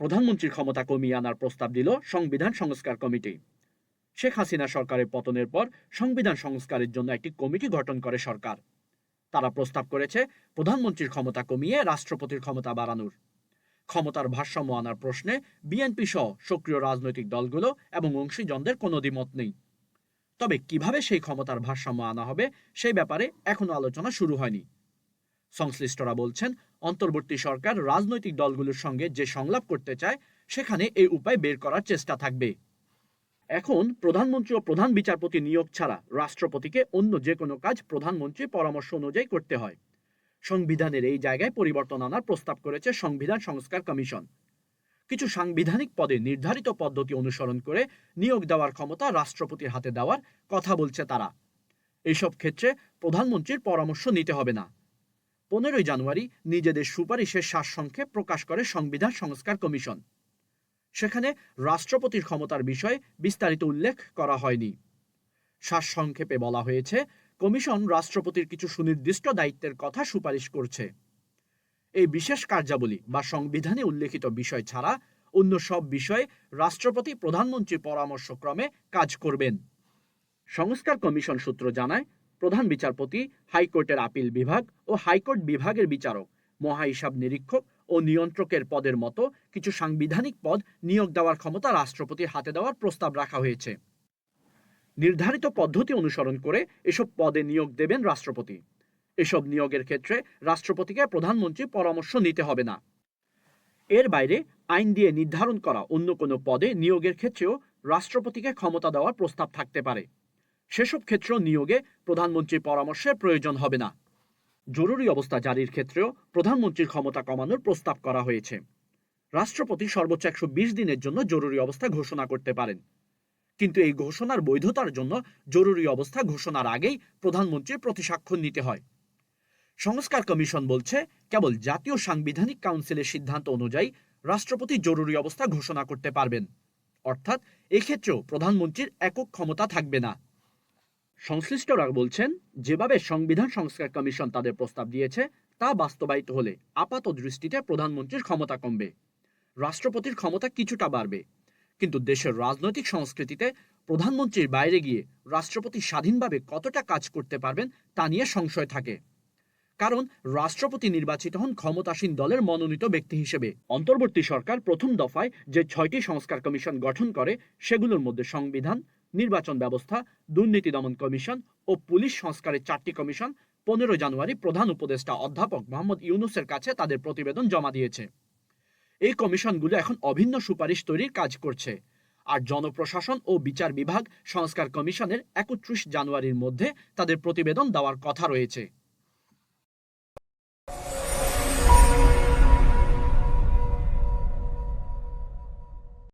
প্রধানমন্ত্রীর ক্ষমতা কমিয়ে আনার প্রস্তাব দিল সংবিধান সংস্কার কমিটি। শেখ হাসিনা সরকারের পতনের পর সংবিধান সংস্কারের জন্য একটি কমিটি গঠন করে সরকার। তারা প্রস্তাব করেছে প্রধানমন্ত্রীর ক্ষমতা কমিয়ে রাষ্ট্রপতির ক্ষমতা বাড়ানোর। ক্ষমতার ভারসাম্য আনার প্রশ্নে বিএনপি সহ সক্রিয় রাজনৈতিক দলগুলো এবং অংশীজনদের কোনো দ্বিমত নেই। তবে কীভাবে সেই ক্ষমতার ভারসাম্য আনা হবে সেই ব্যাপারে এখনও আলোচনা শুরু হয়নি। সংশ্লিষ্টরা বলছেন অন্তর্বর্তী সরকার রাজনৈতিক দলগুলোর সঙ্গে যে সংলাপ করতে চায়, সেখানে এই উপায় বের করার চেষ্টা থাকবে। এখন প্রধানমন্ত্রী ও প্রধান বিচারপতি নিয়োগ ছাড়া রাষ্ট্রপতিকে অন্য যে কোনো কাজ প্রধানমন্ত্রীর পরামর্শ অনুযায়ী করতে হয়। সংবিধানের এই জায়গায় পরিবর্তন আনার প্রস্তাব করেছে সংবিধান সংস্কার কমিশন। কিছু সাংবিধানিক পদে নির্ধারিত পদ্ধতি অনুসরণ করে নিয়োগ দেওয়ার ক্ষমতা রাষ্ট্রপতির হাতে দেওয়ার কথা বলছে তারা। এইসব ক্ষেত্রে প্রধানমন্ত্রীর পরামর্শ নিতে হবে না। পনেরোই জানুয়ারি নিজেদের সুপারিশের সারসংক্ষেপ প্রকাশ করে সংবিধান সংস্কার কমিশন। সেখানে রাষ্ট্রপতির ক্ষমতার বিষয়ে বিস্তারিত উল্লেখ করা হয়নি। সারসংক্ষেপে বলা হয়েছে, কমিশন রাষ্ট্রপতির কিছু সুনির্দিষ্ট দায়িত্বের কথা সুপারিশ করছে। এই বিশেষ কার্যাবলী বা সংবিধানে উল্লেখিত বিষয় ছাড়া অন্য সব বিষয়ে রাষ্ট্রপতি প্রধানমন্ত্রীর পরামর্শক্রমে কাজ করবেন। সংস্কার কমিশন সূত্র জানায় প্রধান বিচারপতি, হাইকোর্টের আপিল বিভাগ ও হাইকোর্ট বিভাগের বিচারক মহাহিসাব নিরীক্ষক ও নিয়ন্ত্রকের পদের মতো কিছু সাংবিধানিক পদ নিয়োগ দেওয়ার ক্ষমতা রাষ্ট্রপতির হাতে দেওয়ার প্রস্তাব রাখা হয়েছে। নির্ধারিত পদ্ধতি অনুসরণ করে এসব পদে নিয়োগ দেবেন রাষ্ট্রপতি। এসব নিয়োগের ক্ষেত্রে রাষ্ট্রপতিকে প্রধানমন্ত্রী পরামর্শ নিতে হবে না। এর বাইরে আইন দিয়ে নির্ধারণ করা অন্য কোনো পদে নিয়োগের ক্ষেত্রেও রাষ্ট্রপতিকে ক্ষমতা দেওয়ার প্রস্তাব থাকতে পারে। সেসব ক্ষেত্র নিয়োগে প্রধানমন্ত্রীর পরামর্শের প্রয়োজন হবে না। জরুরি অবস্থা জারির ক্ষেত্রেও প্রধানমন্ত্রীর ক্ষমতা কমানোর প্রস্তাব করা হয়েছে। রাষ্ট্রপতি সর্বোচ্চ একশো বিশ দিনের জন্য জরুরি অবস্থা ঘোষণা করতে পারেন। কিন্তু এই ঘোষণার বৈধতার জন্য জরুরি অবস্থা ঘোষণার আগেই প্রধানমন্ত্রীর প্রতিস্বাক্ষর নিতে হয়। সংস্কার কমিশন বলছে, কেবল জাতীয় সাংবিধানিক কাউন্সিলের সিদ্ধান্ত অনুযায়ী রাষ্ট্রপতি জরুরি অবস্থা ঘোষণা করতে পারবেন। অর্থাৎ এক্ষেত্রেও প্রধানমন্ত্রীর একক ক্ষমতা থাকবে না। সংশ্লিষ্টরা বলছেন, যেভাবে সংবিধান সংস্কার কমিশন তাদের প্রস্তাব দিয়েছে, তা বাস্তবায়িত হলে আপাত দৃষ্টিতে প্রধানমন্ত্রীর ক্ষমতা কমবে। রাষ্ট্রপতির ক্ষমতা কিছুটা বাড়বে। কিন্তু দেশের রাজনৈতিক সংস্কৃতিতে প্রধানমন্ত্রীর বাইরে গিয়ে রাষ্ট্রপতি স্বাধীনভাবে কতটা কাজ করতে পারবেন, তা নিয়ে সংশয় থাকে। কারণ রাষ্ট্রপতি নির্বাচিত হন ক্ষমতাসীন দলের মনোনীত ব্যক্তি হিসেবে। অন্তর্বর্তী সরকার প্রথম দফায় যে ছয়টি সংস্কার কমিশন গঠন করে, সেগুলোর মধ্যে সংবিধান নির্বাচন ব্যবস্থা, দুর্নীতি দমন কমিশন ও পুলিশ সংস্কারের চারটি কমিশন পনেরো জানুয়ারি প্রধান উপদেষ্টা অধ্যাপক মোহাম্মদ ইউনুসের কাছে তাদের প্রতিবেদন জমা দিয়েছে। এই কমিশনগুলো এখন অভিন্ন সুপারিশ তৈরির কাজ করছে আর জনপ্রশাসন ও বিচার বিভাগ সংস্কার কমিশনের একত্রিশ জানুয়ারির মধ্যে তাদের প্রতিবেদন দেওয়ার কথা রয়েছে।